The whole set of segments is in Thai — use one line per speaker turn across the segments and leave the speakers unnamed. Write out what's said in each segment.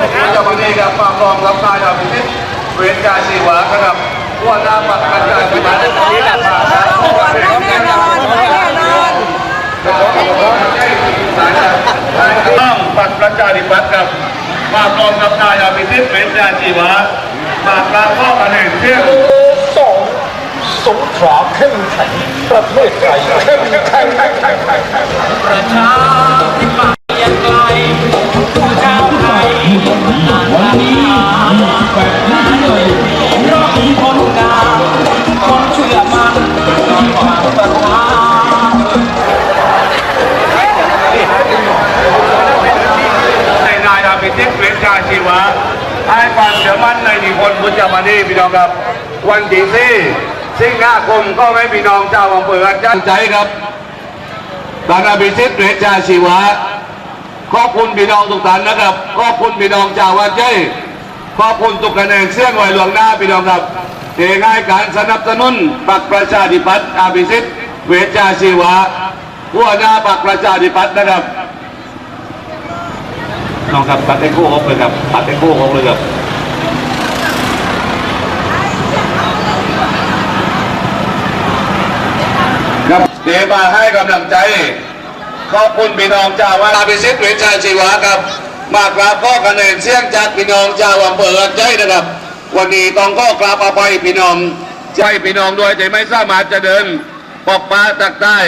นะคนจะมาดีกับความรองรับนายดาวพิชิตเวรกาชีวะนะครับหัวหน้าปักกันการที่มาในตอนนี้นะครับ
แน่นอนแน่นอน
ต้องปักประชาธิปัตย์กับมาพร้อมกับนายอภิสิทธิ์เวชยาชีวะมากราบข้อคะแนนเที่ยง
สองสงขลาเข้มแข็งประเทศไทยเข้มแข็ง
ประชาธิปไตย์ ยังไกลผู้ชาวไทยวันนี้แบบนี้เลยเพราะมีคนงามคนเชื่อมันนอนความศรัทธา
ในนายอภิสิทธิ์เวชยาชีวะให้ความเชื่อมั่นในนิพนบุญจามานีพี่น้องครับ วันที่สี่สิงหาคมก็ให้พี่น้องเจ้าอำเภออาจารย์ใจครับท่านอภิสิทธิ์เวชาชีวะ ขอบคุณพี่น้องทุกท่านนะครับ ขอบคุณพี่น้องชาววัดใจขอบคุณทุกคะแนนเสียงไว้หลวงหน้าพี่น้องครับเทง่ายการสนับสนุนปักประชาธิปัตย์อาภิสิทธิ์เวชชาชีวะหัวหน้าปักประชาธิปัตย์นะครับน้องครับปัดเต็งคู่คเลยครับปัดเต็งคู่เลยครับครับเดี๋ยวมาให้กำลังใจ ขอบคุณพี่น้องชาววัดอาภิสิทธิ์เวชชาชีวะครับ มากราบข้อคะแนนเสียงจากพี่น้องชาวอำเภอหัดใหญ่นะครับ วันนี้ต้องข้อกราบอภัยพี่น้องใจพี่น้องด้วยใจไม่สามารถจะเดินปอกปลาตักได้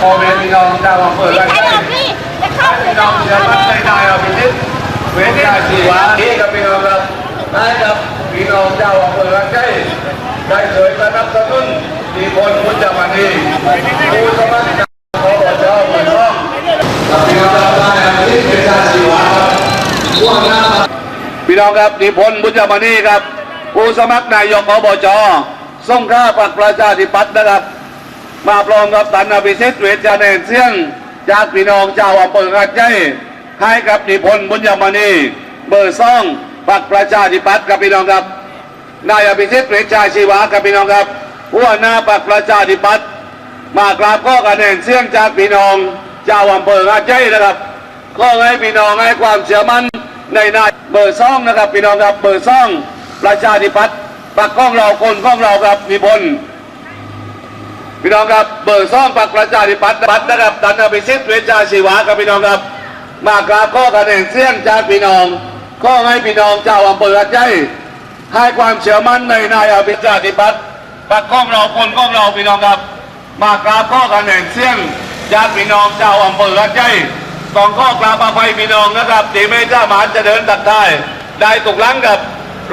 พ่อแม่พี่น้องชาวอำเภอหัด
ใคร
ให
หล
ญ่
บนี่จะเข้าไป
พี่น้องเชื่อมั่นในนายอภิสิทธิ์เวชชาชีวะนี่กับพี่น้องครับได้กับพี่น้องชาวอำเภอหัดใหญ่ ได้เคยสนับสนุนมีคนพุทธมานีผู้สมัครจากขอเจ้าเหมือนน้องกับพี่น้องชาวบ้านอภิสิทธิ์เวชชาชีวะครับหัวหน้าพี่น้องครับนิพนธ์บุญมานีครับผู้สมัครนายกอบจสงขลาปักประชาธิปัตย์นะครับ มาพร้อมกับตันอภิสิทธิ์เวชจาเนนเสียงจากพี่น้องชาวอำเภอหัดใหญ่ให้กับนิพนธ์บุญยมณีเบอร์ซ่องปักประชาธิปัตย์กับพี่น้องครับ นายอภิสิทธิ์เวชชาชีวะกับพี่น้องครับหัวหน้าปักประชาธิปัตย์มากราบข้อคะแนนเสียงจากพี่น้องชาวอำเภอหัดใหญ่นะครับก็ให้พี่น้องให้ความเชื่อมั่นในนายเบอร์ซ่องนะครับพี่น้องครับเบอร์ซ่องประชาธิปัตย์ปักข้องเราคนข้องเราครับนิพนพี่น้องครับเบิกซ่องปักประชาธิปัตย์ปัตนะครับตันอภิสิทธิ์เวชชาชีวะครับพี่น้องครับ มากราบข้อคะแนนเสียงจากพี่น้องข้อให้พี่น้องเจ้าอำเภอหัดใหญ่ ให้ความเชื่อมั่นในนายอภิชาธิปัตย์ปักข้องเราคนข้องเราพี่น้องครับ มากราบข้อคะแนนเสียงจากพี่น้องเจ้าอำเภอหัดใหญ่องข้อกราบอภัยพี่น้องนะครับที่ไม่สามารถจะเดินตัดได้ได้ตกลังกับ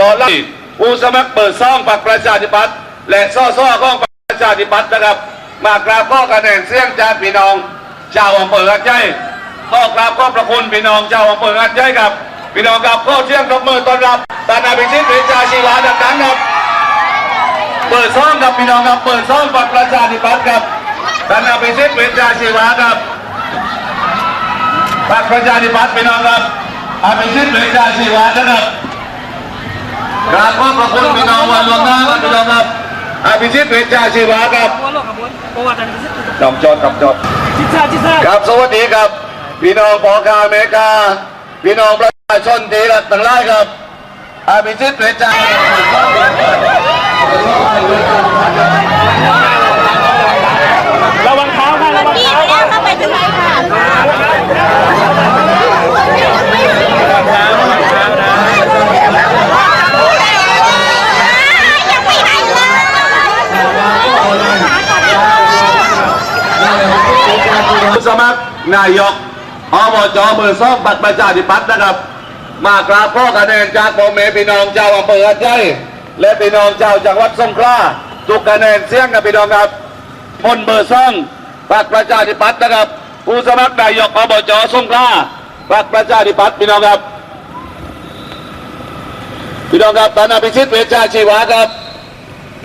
รอรับผู้สมัครเปิดซ่องปักประชาธิปัตย์และซ่อซ่อข้องประชาธิปัตย์นะครับ มากราบข้อคะแนนเสียงจากพี่น้องชาวอำเภอหัดใหญ่ข้อกราบข้อประคุณพี่น้องชาวอำเภอหัดใหญ่ครับ พี่น้องครับข้อเสียงตบมือต้อนรับตานาพิชิตเวชาชีวาดังๆครับ เปิดซ่องครับพี่น้องครับเปิดซ่องปักประชาธิปัตย์ครับตานาพิชิตเวชาชีวาครับปักประชาธิปัตย์พี่น้องครับอาพิชิตเวชาชีวานะครับกราบขอบพระคุณพี่น้องวันหลวงหน้าพี่น้องครับอภิชิตเวชาชีวะครับจอมจอดกับจอดครับสวัสดีครับ พี่น้องปอกาเมกา พี่น้องประชาชนที่รักต่างหลายครับอภิชิตเวชชา
ระวังเท้าค่ะระวัง
พี่
เท้า
ไปแล้วเข้าไปข้างในค่ะยังไม่ให้เลย
ผู้สมัครนายก อบจเบอร์ซ่องบัตรประชาธิปัตย์นะครับ มากราบข้อคะแนนจากพ่อแม่พี่น้องชาวอำเภอใหญ่และพี่น้องชาวจังหวัดสงขลาทุกคะแนนเสียงกับพี่น้องครับพลเบอร์ซ่องพรรประชาธิปัตย์นะครับ ผู้สมัครนายกอบจสงขลาพรรประชาธิปัตย์พี่น้องครับพี่น้องครับตอนอภิชิตเวชาชีวะครับ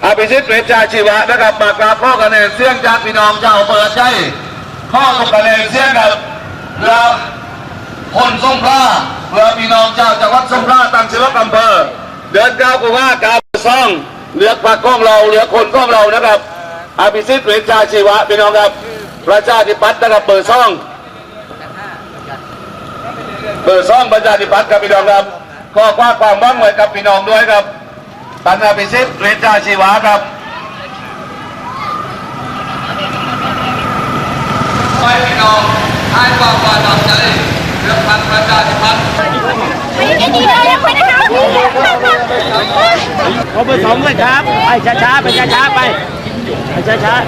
อภิชิตเวชาชีวะนะครับมากราบข้อคะแนนเสียงจากพี่น้องชาวอำเภอใจข้อลงคะแนนเสียงครับ เราคนสงขลาเพื่อพี่น้องชาจังหวัดสงขลาตังชื่อว่าอำเภอเดินก้าวกูว่ากาวซ่องเหลือปากของเราเหลือคนของเรานะครับอภิสิทธิ์เวชชาชีวะพี่น้องครับประชาธิปัตย์นะครับเบอร์ซ่องเบอร์ซ่องประชาธิปัตย์ครับพี่น้องครับก็คว้าความหวังไว้กับพี่น้องด้วยครับตันอภิสิทธิ์เรจาชีวาครับให้พี่น้อง ให้ความไว้วางใจเรื่องพรรคประชาธิปัตย์
ไม่ได้ดีเลยไม่ได้เข้าถึง
ขอเบอร์สองด้วยครับ ไปช้าๆไปช้าๆไปไปช้าๆ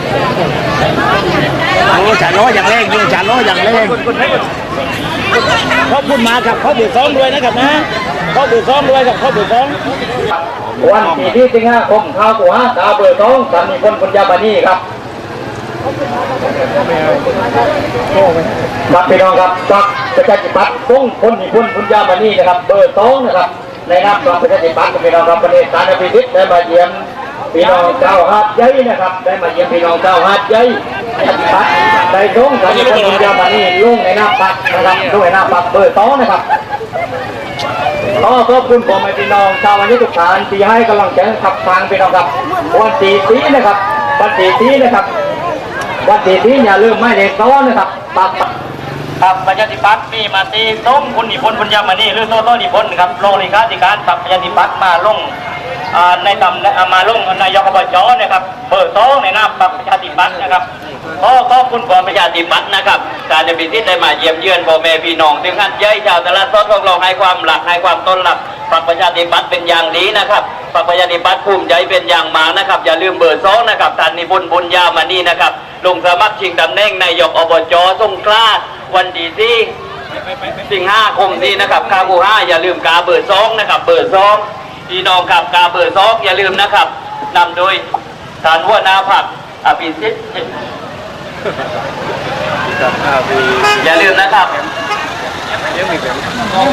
โอ้ฉาล้ออย่างแรงยิงฉาล้ออย่างแรงเขาพูดมาครับเขาเบอร์สองด้วยนะครับนะเขาเบอร์สองด้วยครับเขาเบอร์สอง
วันที่ที่สิงหาคมข้าวหัวดาวเบอร์สองสันนิพนธ์ปัญญาบานีครับ ครับพี่น้องครับจากประชาธิปัตย์ต้องพลนิพนธ์ปัญญาบานี่นะครับ เบอร์สองนะครับในนามของประชาธิปัตย์พี่น้องครับประเทศสารพิพิธได้มาเยี่ยมพี่น้องเจ้าฮาดใหญ่นะครับ ได้มาเยี่ยมพี่น้องเจ้าฮาดใหญ่ประชาธิปัตย์ได้ส่งสันนิพนธ์ปัญญาบานี่ลุงในนามปักนะครับลุงในนามปักเบอร์สองนะครับขอขอบคุณผมพี่น้องชาววันนี้ทุกท่านที่ให้กำลังใจขับทางพี่น้องครับวันตีสีนะครับวันตีสีนะครับ วันตีสีอย่าลืมไม่เด็กซ้อนนะครับปัก
ครับประชาธิปัตย์มีมาตีส้มคุณนิพนธ์ปัญญามณีหรือโตโต้นิพนธ์ครับโลลิกาธิการประชาธิปัตย์มาลงอ่าในตำแหน่งอ่ามาลงนายกอบจนะครับเบอร์สองในนามประชาธิปัตย์นะครับขอขอบคุณกองประชาธิปัตย์นะครับการจะพิธีได้มาเยี่ยมเยือนพ่อแม่พี่น้องถึงขั้นเย้ยชาวตลาดสดของเราให้ความหลักให้ความต้นหลักพรรคประชาธิปัตย์เป็นอย่างดีนะครับประชาธิปัตย์ภูมิใจเป็นอย่างมากนะครับ อย่าลืมเบอร์สองนะครับท่านนิพนธ์บุญญามานีนะครับ ลงสมัครชิงตำแหน่งนายกอบจสงขลาวันที่ที่สิงห้าคมนี้นะครับกาบูห้าอย่าลืมกาเบอร์สองนะครับ เบอร์สองพี่น้องครับกาเบอร์สองอย่าลืมนะครับนำโดยฐานหัวหน้าผักอภิสิทธิ์อย่าลืมนะครับ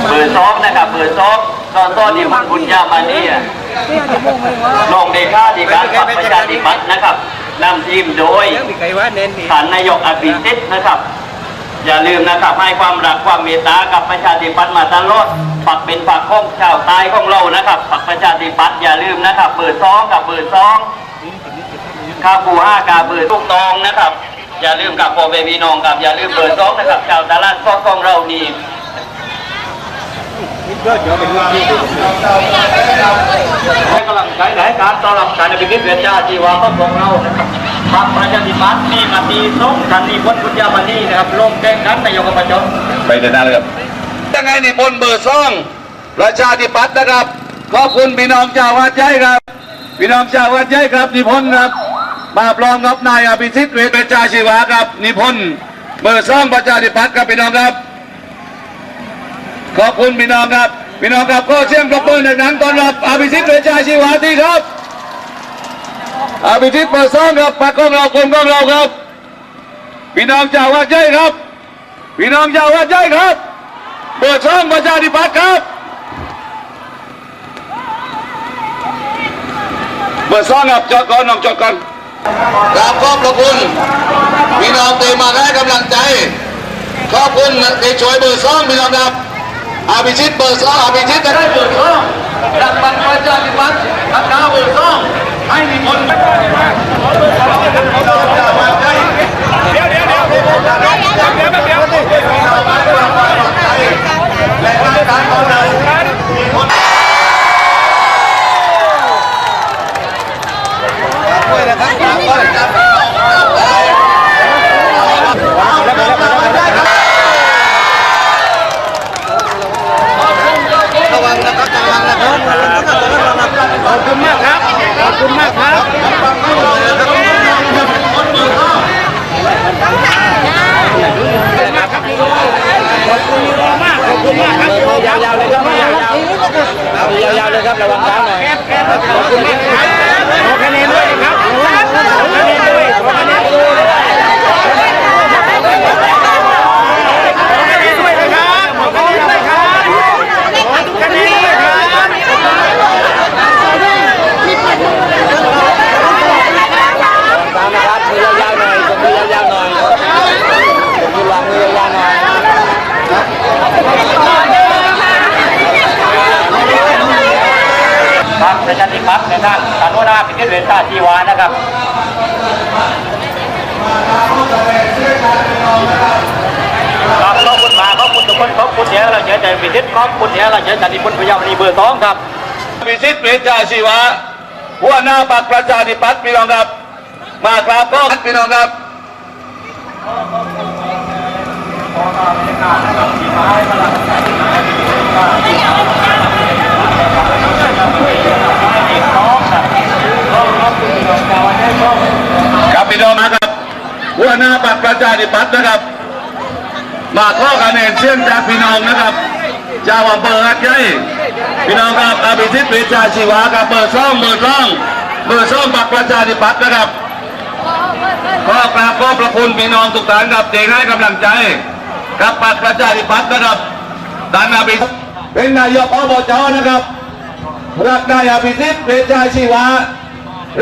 เบอร์สองนะครับเบอร์สองตอนต้นที่มันบุญญามานี่อะลงเดชาธิการพรรคประชาธิปัตย์นะครับ นำทีมโดยฐานนายกอภิสิทธิ์นะครับ อย่าลืมนะครับให้ความรักความเมตตากับประชาธิปัตย์มาตลอดปักเป็นปักของชาวใต้ของเรานะครับปักประชาธิปัตย์อย่าลืมนะครับเบอร์สองกับเบอร์สองข้าปูห้ากาเบอร์ทุกตองนะครับ อย่าลืมกับโปรเบบีน้องกับอย่าลืมเบอร์สองนะครับชาวตลาดซอกของเรานี่ ให้กำลังใจและให้การต้อนรับการเป็นนิเวศชาชีวาของเรานะครับพรรคประชาธิปัตย์มีมาตีส้มทันทีพ้นพุทธยามานีนะครับลงแข่งขันนายกอบจ
ไปเดินหน้าเลยครับยังไงนี่บนเบอร์ซ่องประชาธิปัตย์นะครับขอบคุณพี่น้องชาววัดใจครับ พี่น้องชาววัดใจครับ นิพนธ์ครับ มาพร้อมกับนายอภิสิทธิ์เวชประชาชีวะครับ นิพนธ์เบอร์ซ่องประชาธิปัตย์ครับพี่น้องครับ ขอบคุณพี่น้องครับ พี่น้องครับก็เสียงปรบมือดังๆต้อนรับอภิสิทธิ์เวชาชีวะที่ครับ อภิสิทธิ์เบอร์ซ่องครับพรรคของเราคนของเราครับ พี่น้องชาววัดใจครับ พี่น้องชาววัดใจครับเปิดช่องประชาธิปัตย์ครับเปิดช่องครับจอดก่อนน้องจอดก่อนกราบขอบพระคุณพี่น้องเตมาให้กำลังใจขอบคุณในช่วยเบอร์ซ่องพี่น้องครับ อาภิชิตเบอร์ซ่องอาภิชิตจะได้เบอร์ซ่องรักบัตรประชาธิปัตย์รักษาเบอร์ซ่องให้มีคนพี่น้องชาววัดใจ และทางการของเราระวังนะครับระวังนะครับ
ขอบคุณมากครับ ขอบ คุณมากครับขอบคุณมาก ขอบคุณมากครับยาวๆเลยครับยาวๆยาวๆเลยครับระวังเท้าหน่อยขอบคุณมากครับขอคะแนนด้วยนะครับขอคะแนนด้วยขอคะแนนด้วยขอคะแนนด้วยนะครับขอคะแนนด้วยครับขอทุกคะแนนด้วยครับ ตามนะครับมือยาวๆหน่อยส่งมือยาวๆหน่อยส่งมือวางมือยาวๆหน่อยครับประชาธิปัตย์ในทางสานุนาพิจิตรเวชชาชีวานะครับ
คุณเดียเราเจอแต่พิเศษข อบคุณเดียเราเจอแต่นิพนธ์พยามณีเบอร์สองครับ
พิชิตเวชาชีวะหัวหน้าปากประชาธิปัตย์พี่น้องครับ มากราบก็พี่น้องครับครับพี่น้องนะครับหัวหน้าปากประชาธิปัตย์นะครับ มาข้อคะแนนเชื่อมจากพี่น้องนะครับ ชาวอำเภอหัดใหญ่พี่น้องครับอภิสิทธิ์เวชาชีวะกับเบอร์ซ่องเบอร์ซ่องเบอร์ซ่องปากประชาธิปัตย์นะครับก็กราบขอบพระคุณพี่น้องทุกท่านครับเด็กให้กำลังใจกับปากประชาธิปัตย์นะครับท่านอภิสิทธิ์เป็นนายกอบจนะครับรักนายอภิสิทธิ์เวชาชีวะ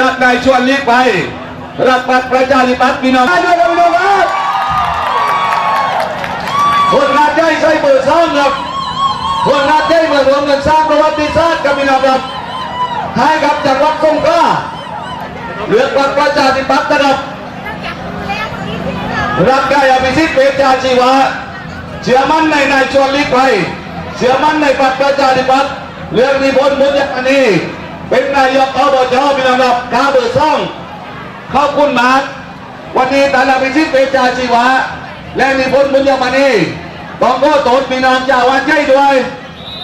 รักนายชวนลีกไปรักปากประชาธิปัตย์พี่น้องด้วยครับพี่น้องครับคนงานได้ใช้เบอร์สร้างครับ คนงานได้มารวมกันสร้างประวัติศาสตร์กับพี่น้องครับให้กับจังหวัดสงขลาเลือกพรรประชาธิปัตย์นะครับรักได้อภิสิทธิ์เวชาชีวะเชื่อมั่นในนายชวนลีกไปเชื่อมั่นในพรรประชาธิปัตย์เลือกนิพนธ์บุญยมณีเป็นนายกอบจพี่น้องครับกาเบอร์สองขอบคุณมากวันนี้ตาลาพิชิตเปจาชีวะและนิพนธ์บุญยม ณีต้องก็โตดพี่น้องจ้าวันใช่ด้วย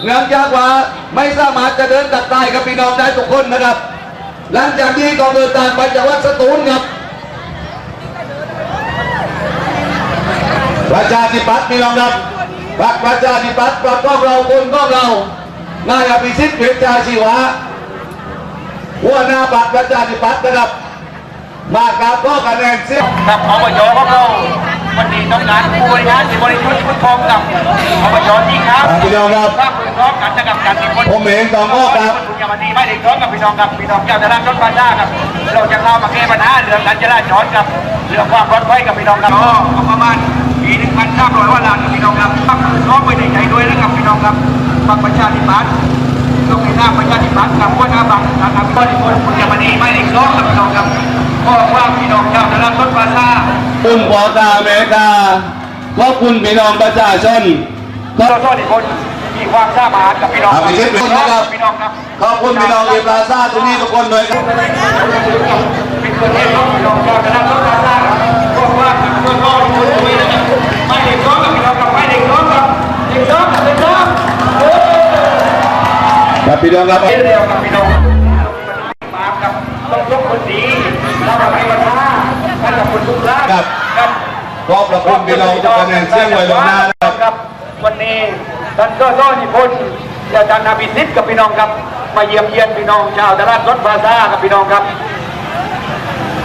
เนื่องจากว่าไม่สามารถจะเดินตัดใต้กับพี่น้องได้ทุกคนนะครับ หลังจากนี้ก็เดินทางไปจังหวัดสตูลครับประชาธิปัตย์พี่น้องครับพรรคประชาธิปัตย์พรรคของเราคนของเรานายอภิสิทธิ์เปจาชีวะหัวหน้าพรรคประชาธิปัตย์นะครับมากราบก็คะแนนเสียง
ครับอบจของเรา วันนี้ต้องการผู้บริหารที่บริชุดชุดทองกับอบจที่ครับ
ครับพี่น้องครับ
ถ้าเปิดร้องกันนะครับการนิพนธ์
ผมเองสองข้อครับ
คุณยามีไม่ได้ร้องกับพี่น้องครับพี่น้องเจ้าจะรับรถบัสได้ครับเราจะเข้ามาแก้ปัญหาเรื่องการจราจรกับเรื่องความปลอดภัยกับพี่น้องครับก็ประมาณปีหนึ่งพันเก้าร้อยว่าล้านกับพี่น้องครับถ้าเปิดร้องไปในใจด้วยนะครับพี่น้องครับพรรประชาธิปัตย์ต้องในหน้าประชาธิปัตย์กับหัวหน้าบังนะครับก็นิพนธ์คุณยามีไม่ได้ร้องกับพี่น้องครับก็ว่าพี่น้องเจ้าจะรับรถบัสได้
คุณปอตาอเมริกาขอบคุณพี่น้องประชาชน
เราโทษอีกคนมีความสามารถกับพี่น้อง
ครับพี่เชฟเป็นนะครับ
พี่น้องครับ
ขอบคุณพี่น้องเอปลาซาตรงนี้ทุกคนเลยครับ
เป็นคนที่ต้องพี่น้องจะได้ต้องการได้เพราะว่าเป็นคนรอดคนตรงนี้นะครับไม่เด็กร้องกับพี่น้องกับไม่เด็กร้องกับเด็กร้องกับเด็กร้องเออ
ครับพี่น้องครับ
เดียวกับพี่น้องมากับต้องยกคนดีแล้วกับให้มันมาให้กับคนทุกข์ร้าย
ครับ
ครับ
ขอบพระคุณพี่น้องทุกคะแนนเสียงไว้ลวงหน้านะครับ
ครับ วันนี้ท่านก็ต้อนนิพนธ์อาจารย์นาบิสิทธิ์กับพี่น้องครับ มาเยี่ยมเยียนพี่น้องชาวตลาดรถบาซ่ากับพี่น้องครับ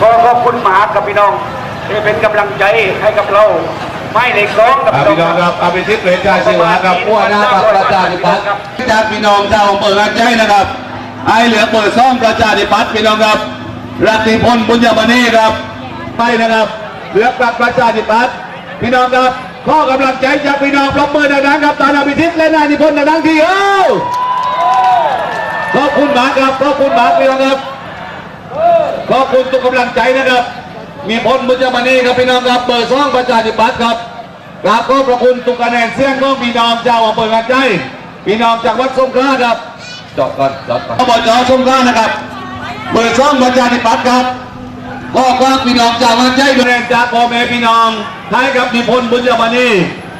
ก็ขอบคุณมหากับพี่น้องที่เป็นกำลังใจให้กับเราไม่เล็กร้องกับ
ครับพี่น้องครับอภิสิทธิ์เวชาชีวะครับหัวหน้าพรรคประชาธิปัตย์จากพี่น้องชาวอำเภอหัดใหญ่นะครับไอเหลือเปิดซ่องประชาธิปัตย์พี่น้องครับรัติพลบุญยมณีครับไปนะครับ เหลือปรักประชาธิปัตย์พี่น้องครับข้อกำลังใจจากพี่น้องปรบมือดังๆครับตาอภิสิทธิ์และนายนิพนธ์ดังๆทีเอ้าขอบคุณมากครับขอบคุณมากพี่น้องครับขอบคุณทุกกำลังใจนะครับ มีพลบุญยมณีครับพี่น้องครับเปิดซ่องประชาธิปัตย์ครับกราบขอบพระคุณทุกคะแนนเสียงของพี่น้องชาอำเภอหัดใหญ่พี่น้องจากวัดสงขลาครับจอดก่อนจอดก่อนอบจสงขลานะครับ เปิดซ่องประชาธิปัตย์ครับ ก็ขอบพี่น้องจากวัดใหญ่คะแนนจากพ่อแม่พี่น้องให้กับมีพลบุญยมณี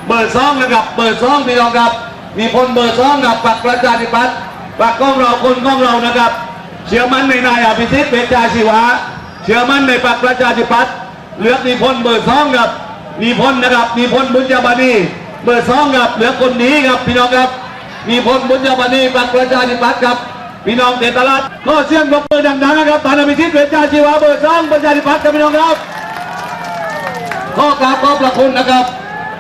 เปิดซองนะครับเปิดซองพี่น้องครับมีพลเปิดซองกับปักประชาธิปัตย์ปักกล้องเราคนกล้องเรานะครับ เชื่อมั่นในนายอภิสิทธิ์เวชชาชีวะ เชื่อมั่นในพรรคประชาธิปัตย์เหลือนิพนเบอร์สองครับนิพนธ์นะครับนิพนบุญญาบานีเบอร์สองครับเหลือคนนี้ครับพี่น้องครับนิพนบุญญาบานีพรรคประชาธิปัตย์ครับ พี่น้องเตตลาดก็เสียงปรบมือดังๆนะครับตานอภิสิทธิ์เวชชาชีวะเบอร์สองประชาธิปัตย์ครับพี่น้องครับข้อกราบขอบพระคุณนะครับ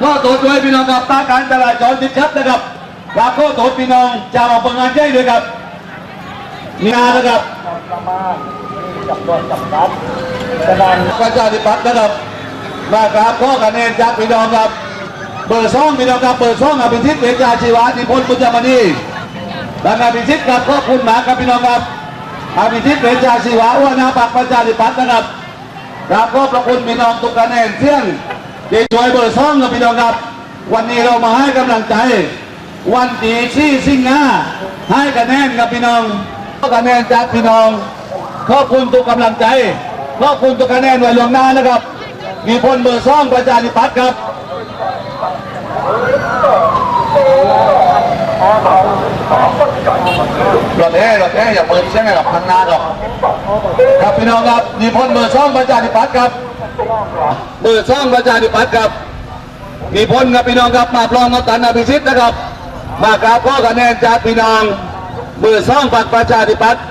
ข้อโทษด้วยพี่น้องครับตาการจราดจรติดขัดนะครับกราบข้อโทษพี่น้องชาวอำเภองานใหญ่ด้วยครับมีนานะครับประชาธิปัตย์นะครับมากราบข้อคะแนนจากพี่น้องครับเบอร์สองพี่น้องครับเบอร์สองอภิสิทธิ์เวชชาชีวานิพนธ์บุญยมณี และอภิสิทธิ์ครับขอบคุณมากครับพี่น้องครับอภิสิทธิ์เวชชาชีวาอ้วนนาปักประชาธิปัตย์นะครับกราบขอบพระคุณพี่น้องทุกคะแนนเสียงที่ช่วยเบอร์สองครับพี่น้องครับ วันนี้เรามาให้กำลังใจ วันดีที่สิงหน้าให้คะแนนกับพี่น้องคะแนนจากพี่น้องขอบคุณทุกกำลังใจขอบคุณทุกคะแนนไว้ลวงหน้านะครับ มีพลเบอร์ซ่องประชาธิปัตย์ครับ รถแห่รถแห่อย่าเปิดใช่ไหมกับพังงาหรอกครับพี่น้องครับมีพลเบอร์ซ่องประชาธิปัตย์ครับเบอร์ซ่องประชาธิปัตย์ครับมีพลครับพี่น้องครับมาปลองมาตันอภิสิทธิ์นะครับ มากราบข้อคะแนนจากพี่น้องเบอร์ซ่องปักประชาธิปัตย์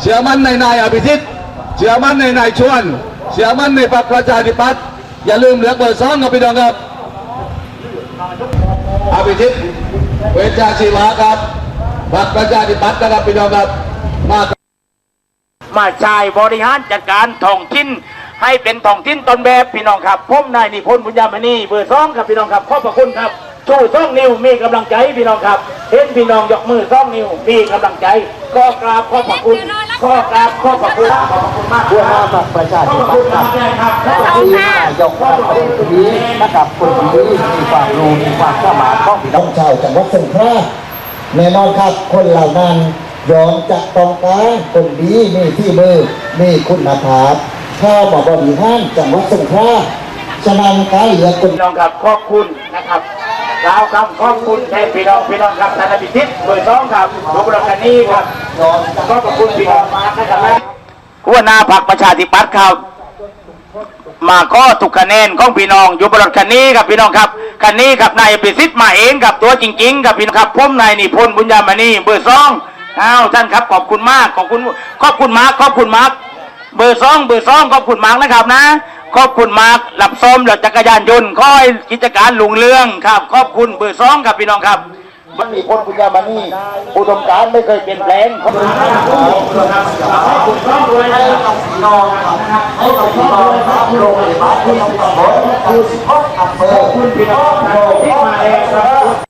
เชื่อมั่นในนายอภิสิทธิ์เชื่อมั่นในนายชวนเชื่อมั่นในปักประชาธิปัตย์อย่าลืมเหลือเบอร์ซ่องครับพี่น้องครับอภิสิทธิ์เวชชาชีวะครับ พรรคประชาธิปัตย์นะครับพี่น้องครับมา
มาใช้บริหารจัดการท้องถิ่นให้เป็นท้องถิ่นต้นแบบพี่น้องครับผมนายนิพนธ์บุญญามณีเบอร์สองครับพี่น้องครับขอบพระคุณครับชูสองนิ้วมีกำลังใจพี่น้องครับ เห็นพี่น้องยกมือสองนิ้วมีกำลังใจก็กราบขอบพระคุณขอกราบขอบพระคุณขอบพระคุณมาก
เพื่อมาบัตรประชา
ขอบ
ธิ
พระ
ปั
คุ
ต
ณ
ย์ค
มา
รับ
กเลยครับ
ที่นายกว่าคนนี้นะครับคนนี้มีความรู้มีความสามารถของพี่น้องชาวจังหวัดสงขลา แน่นอนครับคนเหล่านั้นยอมจะต้องการคนดีมีที่มือมีคุณภาพข้าบอกบริหารจังหวัดสงขลาฉะนั้นการเหลือคน
พี่น้องครับขอบคุณนะครับกล่าวคำขอบคุณแทนพี่น้องพี่น้องครับท่านอภิสิทธิ์เบอร์สองครับทุกประการนี้ครับขอบพระคุณพี่น้องมากนะครับหัวหน้าพรรคประชาธิปัตย์ครับมาก็ทุกคะแนนของพี่น้องอยู่บนรถคันนี้ครับพี่น้องครับ คันนี้ครับนายปิสิทธิ์มาเองกับตัวจริง ๆ กับพี่น้องครับผมนายนิพนธ์บุญญามณีเบอร์สองอ้าวท่านครับขอบคุณมากขอบคุณขอบคุณมากขอบคุณมากเบอร์สองเบอร์สองขอบคุณมากนะครับนะขอบคุณมากหลับส้มหลับจักรยานยนต์ขอยกิจการลุงเรืองครับ ขอบคุณเบอร์สองครับพี่น้องครับ
มันมีคนปุญญามานีอุดมการไม่เคยเปลี่ยนแปลงเขาเป็นให้คุณครอบครัวนะครับน้องให้กับพี่น้องครับโรงพยาบาลที่ต้องบอกคือสิบหกอำเภอคุณพี่น้องที่มาเองครับ